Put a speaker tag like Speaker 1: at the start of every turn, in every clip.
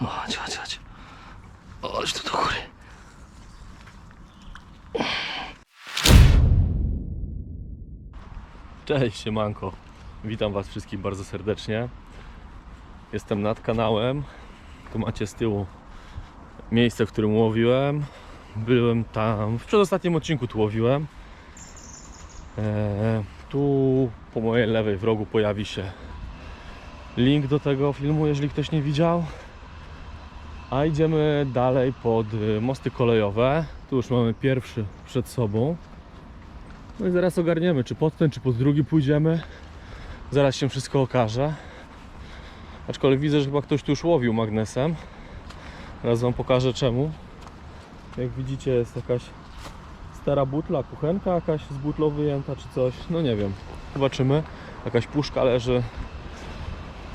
Speaker 1: No, chodź, chodź, chodź. Chodź tu do góry. Cześć, siemanko. Witam was wszystkich bardzo serdecznie. Jestem nad kanałem. Tu macie z tyłu miejsce, w którym łowiłem. Byłem tam, w przedostatnim odcinku tu łowiłem. Eee, tu po mojej lewej w rogu pojawi się link do tego filmu, jeżeli ktoś nie widział. A idziemy dalej pod y, mosty kolejowe. Tu już mamy pierwszy przed sobą. No i zaraz ogarniemy, czy pod ten, czy pod drugi pójdziemy. Zaraz się wszystko okaże. Aczkolwiek widzę, że chyba ktoś tu już łowił magnesem. Teraz wam pokażę czemu. Jak widzicie jest jakaś stara butla, kuchenka jakaś z butlą wyjęta czy coś. No nie wiem. Zobaczymy. Jakaś puszka leży.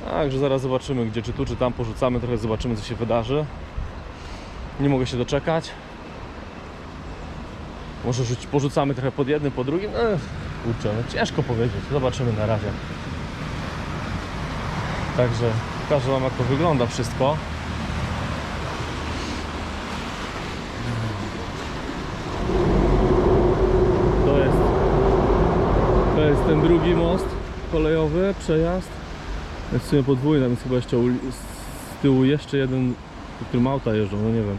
Speaker 1: Także zaraz zobaczymy gdzie, czy tu, czy tam porzucamy, trochę zobaczymy co się wydarzy. Nie mogę się doczekać. Może porzucamy trochę pod jednym, po drugim. Ech, kurczę, no ciężko powiedzieć. Zobaczymy na razie. Także pokażę Wam jak to wygląda wszystko. To jest, to jest ten drugi most kolejowy, przejazd. Jest w sumie podwójny, więc chyba jeszcze z tyłu jeszcze jeden, po którym auta jeżdżą, no nie wiem.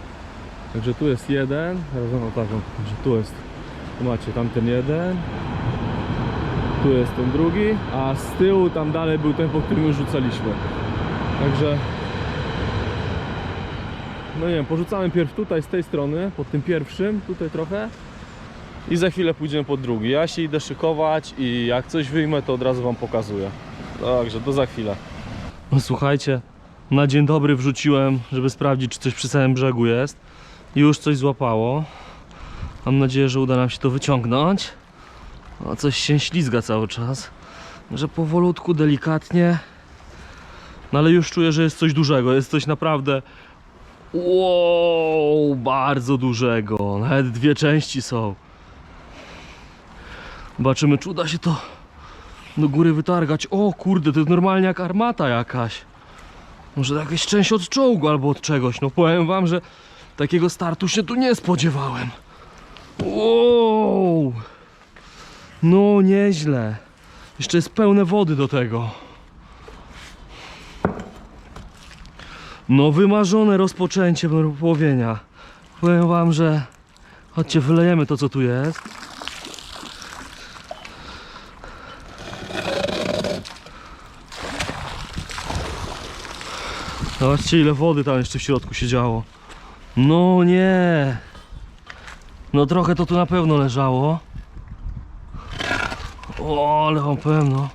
Speaker 1: Także tu jest jeden, wam pokażę, że tu jest, tu macie tamten jeden, tu jest ten drugi, a z tyłu tam dalej był ten, po którym już rzucaliśmy. Także, no nie wiem, porzucamy pierw tutaj z tej strony, pod tym pierwszym, tutaj trochę i za chwilę pójdziemy pod drugi. Ja się idę szykować i jak coś wyjmę, to od razu wam pokazuję. Także do za chwilę. No słuchajcie, na dzień dobry wrzuciłem, żeby sprawdzić, czy coś przy samym brzegu jest. Już coś złapało. Mam nadzieję, że uda nam się to wyciągnąć. A coś się ślizga cały czas. Że powolutku, delikatnie. No ale już czuję, że jest coś dużego. Jest coś naprawdę. Wow, bardzo dużego. Nawet dwie części są. Zobaczymy, czy uda się to do góry wytargać. O kurde, to jest normalnie jak armata jakaś. Może jakaś część od czołgu albo od czegoś. No powiem wam, że takiego startu się tu nie spodziewałem. Wow! No nieźle. Jeszcze jest pełne wody do tego. No wymarzone rozpoczęcie łowienia. Powiem wam, że chodźcie wylejemy to co tu jest. Zobaczcie ile wody tam jeszcze w środku się działo. No nie. No trochę to tu na pewno leżało. O, ale wam pewno.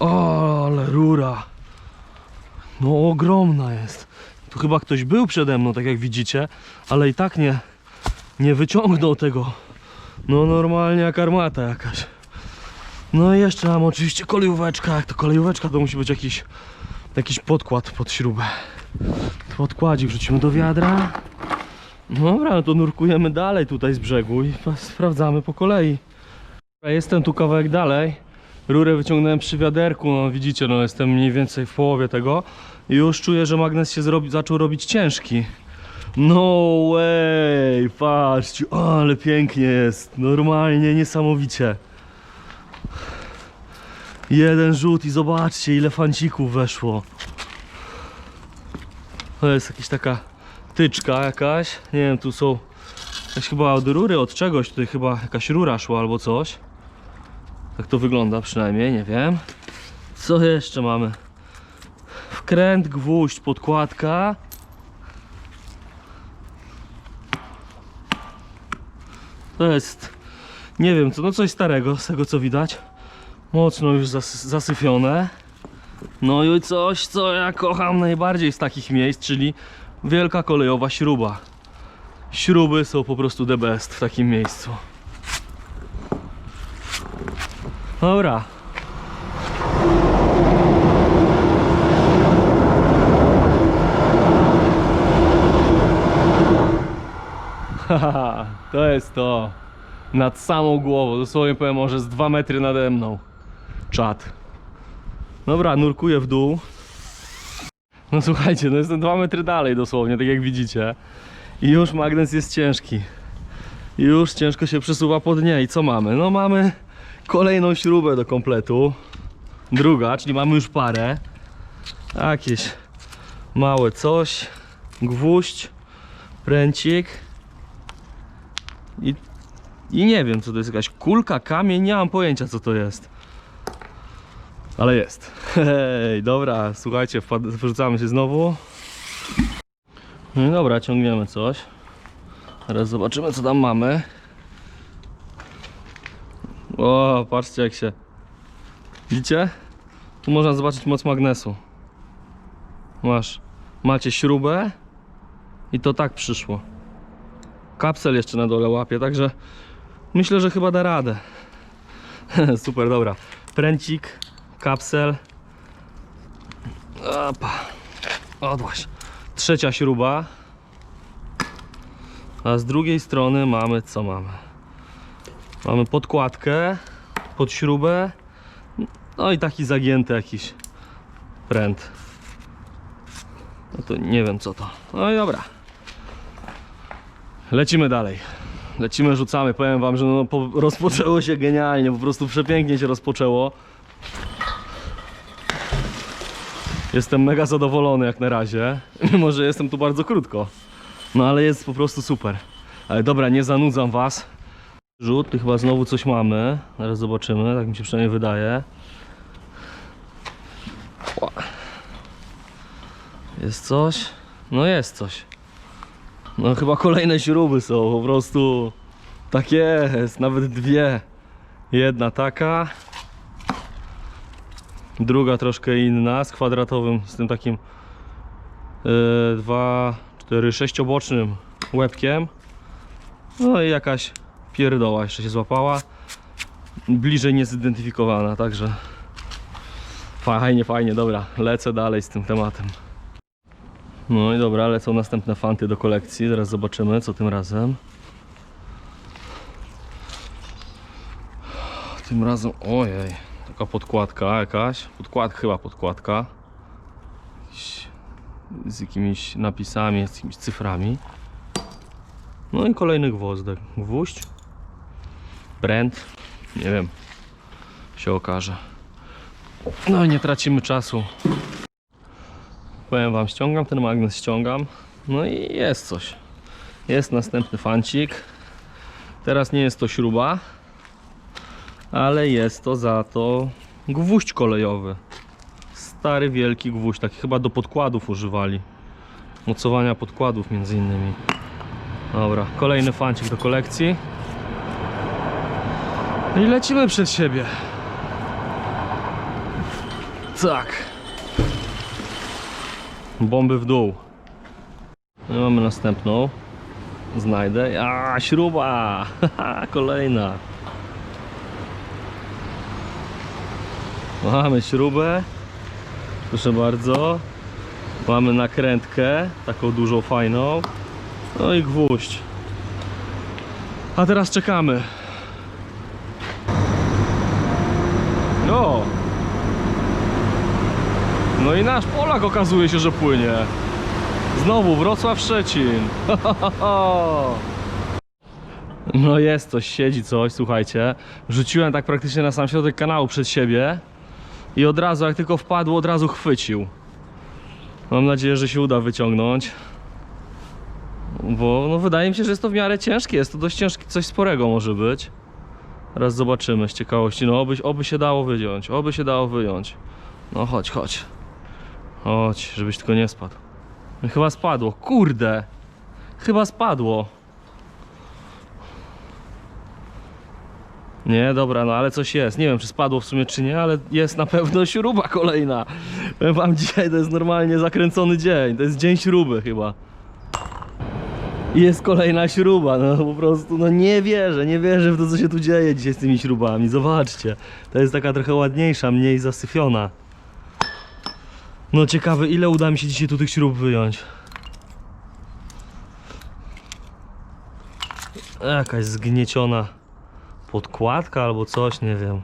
Speaker 1: O, ale rura. No ogromna jest. Tu chyba ktoś był przede mną, tak jak widzicie, ale i tak nie, nie wyciągnął tego. No normalnie jak armata jakaś. No i jeszcze mam oczywiście kolejóweczka. Jak to kolejóweczka, to musi być jakiś jakiś podkład pod śrubę. Podkładzik wrzucimy do wiadra. Dobra, no to nurkujemy dalej tutaj z brzegu i sprawdzamy po kolei. Jestem tu kawałek dalej. Rurę wyciągnąłem przy wiaderku, no widzicie, no jestem mniej więcej w połowie tego. I już czuję, że magnes się zrobi, zaczął robić ciężki. No way, patrzcie, ale pięknie jest, normalnie, niesamowicie. Jeden rzut i zobaczcie ile fancików weszło. To jest jakaś taka tyczka jakaś. Nie wiem, tu są jakaś chyba od rury, od czegoś. Tutaj chyba jakaś rura szła albo coś. Tak to wygląda przynajmniej, nie wiem. Co jeszcze mamy? Wkręt, gwóźdź, podkładka. To jest, nie wiem co, no coś starego z tego co widać mocno już zas zasyfione. No i coś, co ja kocham najbardziej z takich miejsc, czyli wielka kolejowa śruba. Śruby są po prostu the best w takim miejscu. Dobra. To jest to. Nad samą głową, dosłownie powiem może z 2 metry nade mną. Czad. Dobra, nurkuję w dół. No słuchajcie, no jestem dwa metry dalej dosłownie, tak jak widzicie. I już magnes jest ciężki. Już ciężko się przesuwa pod nie. I co mamy? No mamy kolejną śrubę do kompletu. Druga, czyli mamy już parę. Jakieś małe coś. Gwóźdź, pręcik. I, I nie wiem co to jest, jakaś kulka, kamień, nie mam pojęcia co to jest. Ale jest. Hej, dobra, słuchajcie, wrzucamy się znowu. No dobra, ciągniemy coś. Teraz zobaczymy co tam mamy. O, patrzcie jak się. Widzicie? Tu można zobaczyć moc magnesu. Masz. Macie śrubę i to tak przyszło. Kapsel jeszcze na dole łapie, także myślę, że chyba da radę. Super, dobra. Pręcik, kapsel. Opa. Odłaś. Trzecia śruba. A z drugiej strony mamy co mamy? Mamy podkładkę pod śrubę. No i taki zagięty jakiś pręt. No to nie wiem co to. No i dobra. Lecimy dalej. Lecimy, rzucamy. Powiem wam, że no, po, rozpoczęło się genialnie, po prostu przepięknie się rozpoczęło. Jestem mega zadowolony jak na razie, mimo że jestem tu bardzo krótko. No ale jest po prostu super. Ale dobra, nie zanudzam was. Rzut, ty chyba znowu coś mamy. Zaraz zobaczymy, tak mi się przynajmniej wydaje. Jest coś? No jest coś. No chyba kolejne śruby są, po prostu tak jest, nawet dwie. Jedna taka, druga troszkę inna, z kwadratowym, z tym takim yy, dwa, cztery, sześciobocznym łebkiem. No i jakaś pierdoła jeszcze się złapała. Bliżej niezidentyfikowana, także fajnie, fajnie, dobra, lecę dalej z tym tematem. No i dobra, lecą następne fanty do kolekcji. Zaraz zobaczymy, co tym razem. Tym razem, ojej, taka podkładka jakaś. Podkład, chyba podkładka. Z jakimiś napisami, z jakimiś cyframi. No i kolejny gwozdek. Gwóźdź. Brand. Nie wiem. Się okaże. No i nie tracimy czasu. Powiem wam, ściągam ten magnes, ściągam. No i jest coś. Jest następny fancik. Teraz nie jest to śruba, ale jest to za to gwóźdź kolejowy. Stary, wielki gwóźdź, taki chyba do podkładów używali. Mocowania podkładów między innymi. Dobra, kolejny fancik do kolekcji. I lecimy przed siebie. Tak. Bomby w dół. No mamy następną. Znajdę. A, śruba! Kolejna. Mamy śrubę. Proszę bardzo. Mamy nakrętkę, taką dużą, fajną. No i gwóźdź. A teraz czekamy. No. No i nasz Polak okazuje się, że płynie. Znowu Wrocław Szczecin. No jest coś, siedzi coś, słuchajcie. Rzuciłem tak praktycznie na sam środek kanału przed siebie i od razu, jak tylko wpadło, od razu chwycił. Mam nadzieję, że się uda wyciągnąć. Bo no, wydaje mi się, że jest to w miarę ciężkie. Jest to dość ciężkie, coś sporego może być. Teraz zobaczymy z ciekawości. No oby, oby się dało wyjąć, oby się dało wyjąć. No chodź, chodź. Chodź, żebyś tylko nie spadł. No, Chyba spadło. Kurde. Chyba spadło. Nie, dobra, no ale coś jest. Nie wiem, czy spadło w sumie, czy nie, ale jest na pewno śruba kolejna. Powiem wam, dzisiaj to jest normalnie zakręcony dzień. To jest dzień śruby chyba. I jest kolejna śruba, no po prostu, no nie wierzę, nie wierzę w to, co się tu dzieje dzisiaj z tymi śrubami. Zobaczcie, to jest taka trochę ładniejsza, mniej zasyfiona. No ciekawe, ile uda mi się dzisiaj tu tych śrub wyjąć. Jakaś zgnieciona podkładka albo coś, nie wiem.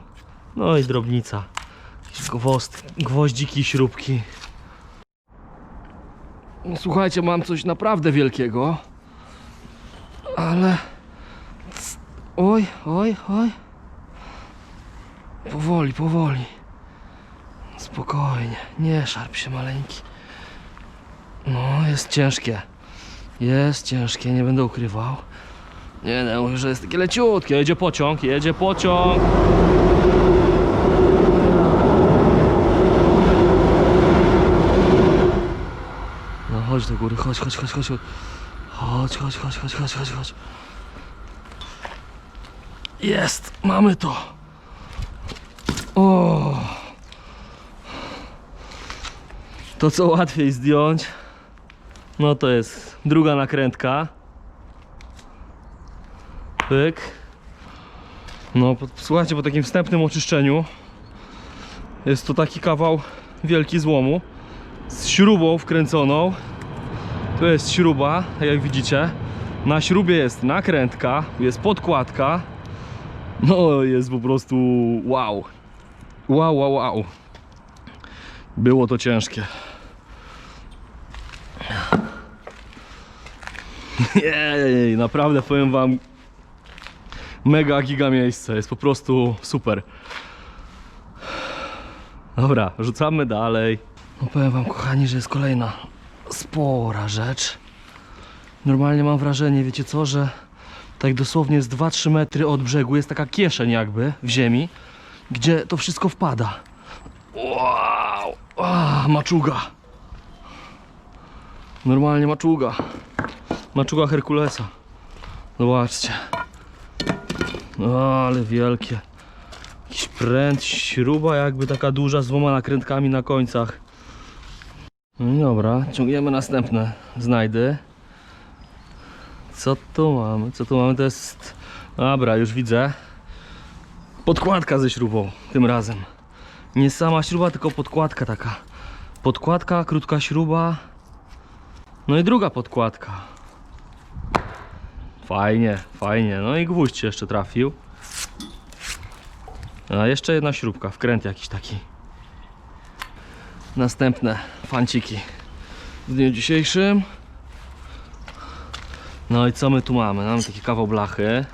Speaker 1: No i drobnica. Jakieś gwoździki, śrubki. No, Słuchajcie, mam coś naprawdę wielkiego. Ale... Oj, oj, oj. Powoli, powoli. Spokojnie, nie szarp się maleńki. No, jest ciężkie. Jest ciężkie, nie będę ukrywał. Nie, mówię, że jest takie leciutkie. Jedzie pociąg, jedzie pociąg. No chodź do góry, chodź, chodź, chodź. chodź. Chodź, chodź, chodź, chodź, chodź, chodź, chodź. Jest, mamy to. O. To co łatwiej zdjąć, no to jest druga nakrętka. Pyk. No, słuchajcie, po takim wstępnym oczyszczeniu jest to taki kawał wielki złomu z śrubą wkręconą. Tu jest śruba, tak jak widzicie. Na śrubie jest nakrętka, jest podkładka. No, jest po prostu wow. Wow, wow, wow. Było to ciężkie. Jej, naprawdę powiem wam mega giga miejsce, jest po prostu super. Dobra, rzucamy dalej. No powiem wam kochani, że jest kolejna spora rzecz. Normalnie mam wrażenie, wiecie co, że tak dosłownie jest 2-3 metry od brzegu jest taka kieszeń jakby w ziemi, gdzie to wszystko wpada. Wow! A, maczuga. Normalnie maczuga. Maczuga Herkulesa. Zobaczcie. O, ale wielkie. Jakiś pręt, śruba jakby taka duża z dwoma nakrętkami na końcach. No i dobra, ciągniemy następne znajdy. Co tu mamy? Co tu mamy? To jest... Dobra, już widzę. Podkładka ze śrubą tym razem. Nie sama śruba, tylko podkładka taka. Podkładka, krótka śruba. No i druga podkładka. Fajnie, fajnie. No i gwóźdź jeszcze trafił. A jeszcze jedna śrubka, wkręt jakiś taki. Następne fanciki w dniu dzisiejszym. No i co my tu mamy? Mamy taki kawał blachy.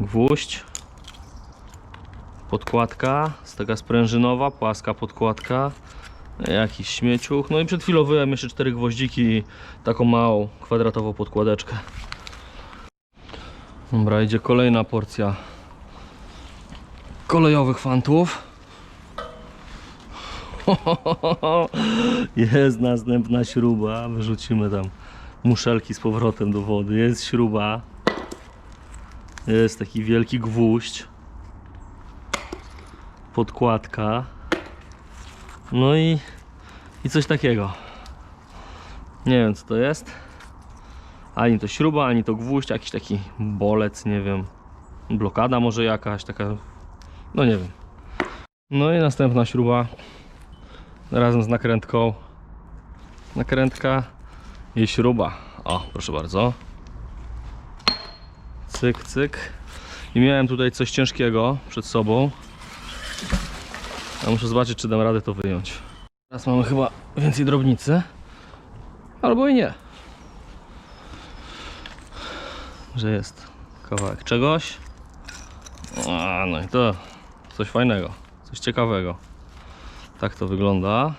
Speaker 1: Gwóźdź. Podkładka, z taka sprężynowa, płaska podkładka. Jakiś śmieciuch. No i przed chwilą wyjąłem jeszcze cztery gwoździki i taką małą kwadratową podkładeczkę. Dobra, idzie kolejna porcja kolejowych fantów. Jest następna śruba. Wyrzucimy tam muszelki z powrotem do wody. Jest śruba. Jest taki wielki gwóźdź. Podkładka. No i, i coś takiego. Nie wiem co to jest. Ani to śruba, ani to gwóźdź, jakiś taki bolec, nie wiem. Blokada może jakaś, taka. No nie wiem. No i następna śruba razem z nakrętką. Nakrętka i śruba. O, proszę bardzo. Cyk, cyk. I miałem tutaj coś ciężkiego przed sobą. Ja muszę zobaczyć, czy dam radę to wyjąć. Teraz mamy chyba więcej drobnicy. Albo i nie. Że jest kawałek czegoś. A, no i to coś fajnego, coś ciekawego. Tak to wygląda.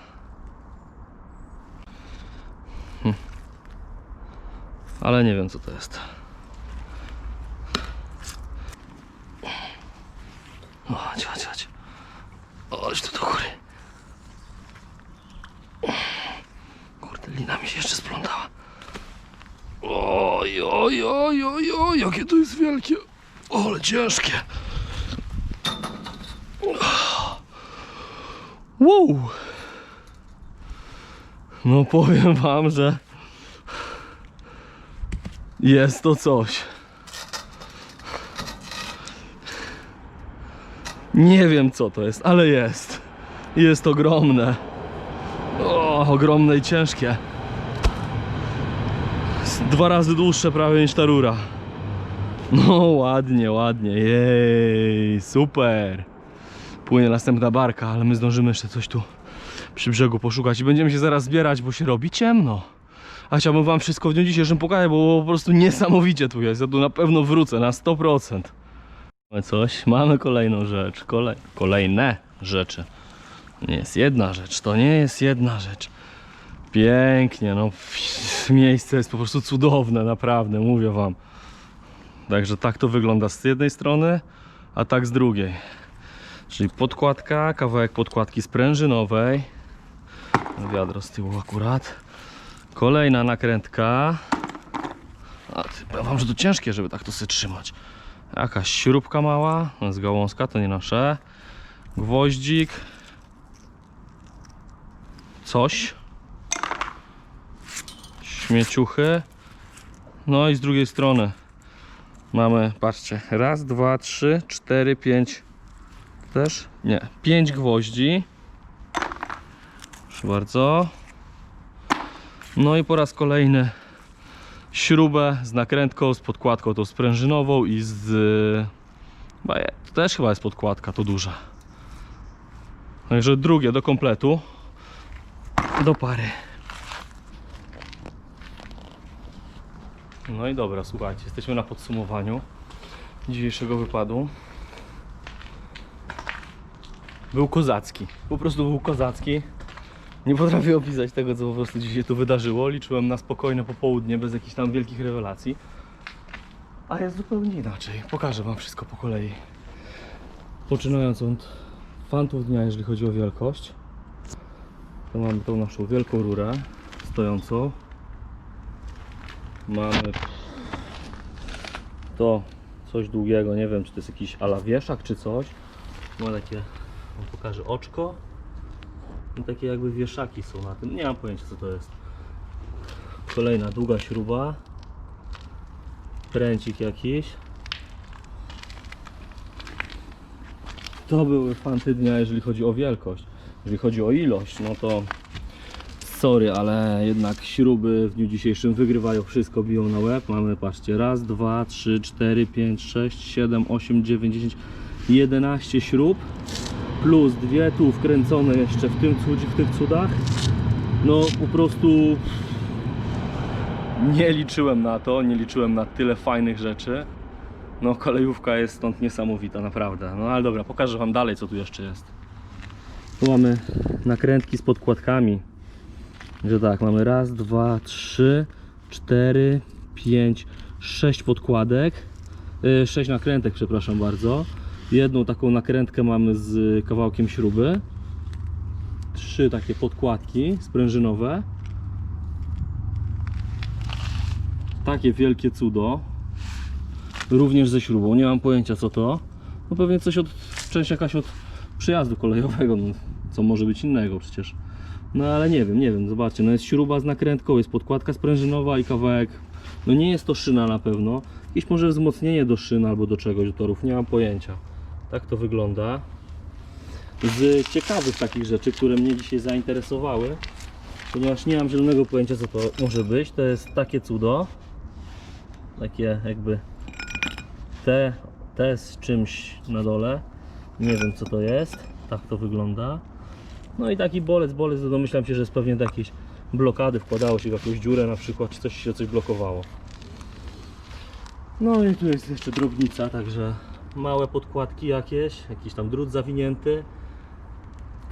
Speaker 1: Hm. Ale nie wiem co to jest. Chodź, chodź, tu do góry. Kurde, lina mi się jeszcze splątała. Oj, oj, oj, oj, oj, jakie to jest wielkie. O, ale ciężkie. Wow. No powiem wam, że jest to coś. Nie wiem co to jest, ale jest. Jest ogromne. O, ogromne i ciężkie. Dwa razy dłuższe prawie niż ta rura. No ładnie, ładnie. Jej, super. Płynie następna barka, ale my zdążymy jeszcze coś tu przy brzegu poszukać i będziemy się zaraz zbierać, bo się robi ciemno. A chciałbym wam wszystko w dniu dzisiejszym pokazać, bo po prostu niesamowicie tu jest. Ja tu na pewno wrócę na 100%. Mamy coś, mamy kolejną rzecz, kolej, kolejne rzeczy. Nie jest jedna rzecz, to nie jest jedna rzecz. Pięknie, no miejsce jest po prostu cudowne, naprawdę, mówię wam. Także tak to wygląda z jednej strony, a tak z drugiej. Czyli podkładka, kawałek podkładki sprężynowej. Wiadro z tyłu akurat. Kolejna nakrętka. A powiem wam, że to ciężkie, żeby tak to sobie trzymać. Jakaś śrubka mała, z gałązka, to nie nasze. Gwoździk. Coś. Śmieciuchy. No i z drugiej strony mamy, patrzcie, raz, dwa, trzy, cztery, pięć. Też? Nie, pięć gwoździ. Proszę bardzo. No i po raz kolejny śrubę z nakrętką, z podkładką tą sprężynową i z... To też chyba jest podkładka, to duża. Także drugie do kompletu. Do pary. No i dobra, słuchajcie, jesteśmy na podsumowaniu dzisiejszego wypadu. Był kozacki, po prostu był kozacki. Nie potrafię opisać tego, co po prostu dzisiaj tu wydarzyło. Liczyłem na spokojne popołudnie, bez jakichś tam wielkich rewelacji. A jest zupełnie inaczej. Pokażę Wam wszystko po kolei. Poczynając od fantów dnia, jeżeli chodzi o wielkość. To mamy tą naszą wielką rurę stojącą. Mamy to coś długiego, nie wiem czy to jest jakiś ala wieszak czy coś. Ma takie, wam pokażę oczko. I takie jakby wieszaki są na tym. Nie mam pojęcia co to jest. Kolejna długa śruba. Pręcik jakiś. To były fanty dnia, jeżeli chodzi o wielkość. Jeżeli chodzi o ilość, no to sorry, ale jednak śruby w dniu dzisiejszym wygrywają wszystko, biją na łeb. Mamy, patrzcie, raz, dwa, trzy, cztery, pięć, sześć, siedem, osiem, dziewięć, dziesięć, jedenaście śrub plus dwie tu wkręcone jeszcze w tym cud, w tych cudach. No po prostu nie liczyłem na to, nie liczyłem na tyle fajnych rzeczy. No kolejówka jest stąd niesamowita, naprawdę. No ale dobra, pokażę wam dalej co tu jeszcze jest. Tu mamy nakrętki z podkładkami. Że tak, mamy raz, dwa, trzy, cztery, pięć, sześć podkładek. Yy, sześć nakrętek, przepraszam bardzo. Jedną taką nakrętkę mamy z kawałkiem śruby. Trzy takie podkładki sprężynowe. Takie wielkie cudo. Również ze śrubą. Nie mam pojęcia co to. No pewnie coś od. Część jakaś od przejazdu kolejowego. No, co może być innego przecież. No ale nie wiem, nie wiem. Zobaczcie, no jest śruba z nakrętką, jest podkładka sprężynowa i kawałek. No nie jest to szyna na pewno. Jakieś może wzmocnienie do szyn albo do czegoś, do torów. Nie mam pojęcia. Tak to wygląda. Z ciekawych takich rzeczy, które mnie dzisiaj zainteresowały, ponieważ nie mam zielonego pojęcia co to może być, to jest takie cudo. Takie jakby te, te z czymś na dole. Nie wiem co to jest. Tak to wygląda. No i taki bolec, bolec, to domyślam się, że jest pewnie do jakiejś blokady, wkładało się w jakąś dziurę na przykład, czy coś się coś blokowało. No i tu jest jeszcze drobnica, także małe podkładki jakieś, jakiś tam drut zawinięty,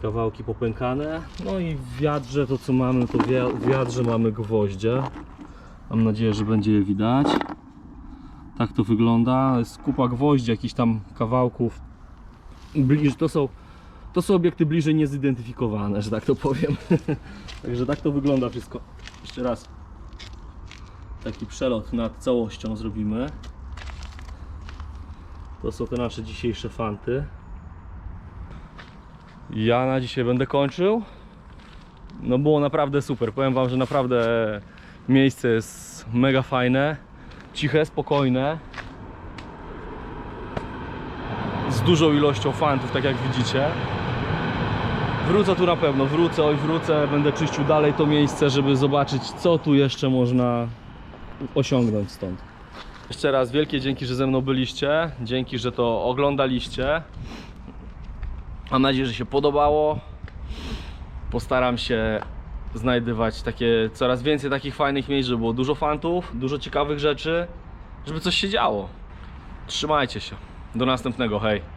Speaker 1: kawałki popękane. No i w wiadrze to co mamy, to w wiadrze mamy gwoździe. Mam nadzieję, że będzie je widać. Tak to wygląda. Jest kupa gwoździ, jakichś tam kawałków. To są to są obiekty bliżej niezidentyfikowane, że tak to powiem. Także tak to wygląda wszystko. Jeszcze raz taki przelot nad całością zrobimy. To są te nasze dzisiejsze fanty. Ja na dzisiaj będę kończył. No było naprawdę super. Powiem wam, że naprawdę miejsce jest mega fajne, ciche, spokojne. Z dużą ilością fantów, tak jak widzicie. Wrócę tu na pewno, wrócę, oj wrócę, będę czyścił dalej to miejsce, żeby zobaczyć co tu jeszcze można osiągnąć stąd. Jeszcze raz wielkie dzięki, że ze mną byliście, dzięki, że to oglądaliście. Mam nadzieję, że się podobało. Postaram się znajdywać takie coraz więcej takich fajnych miejsc, żeby było dużo fantów, dużo ciekawych rzeczy, żeby coś się działo. Trzymajcie się. Do następnego, hej.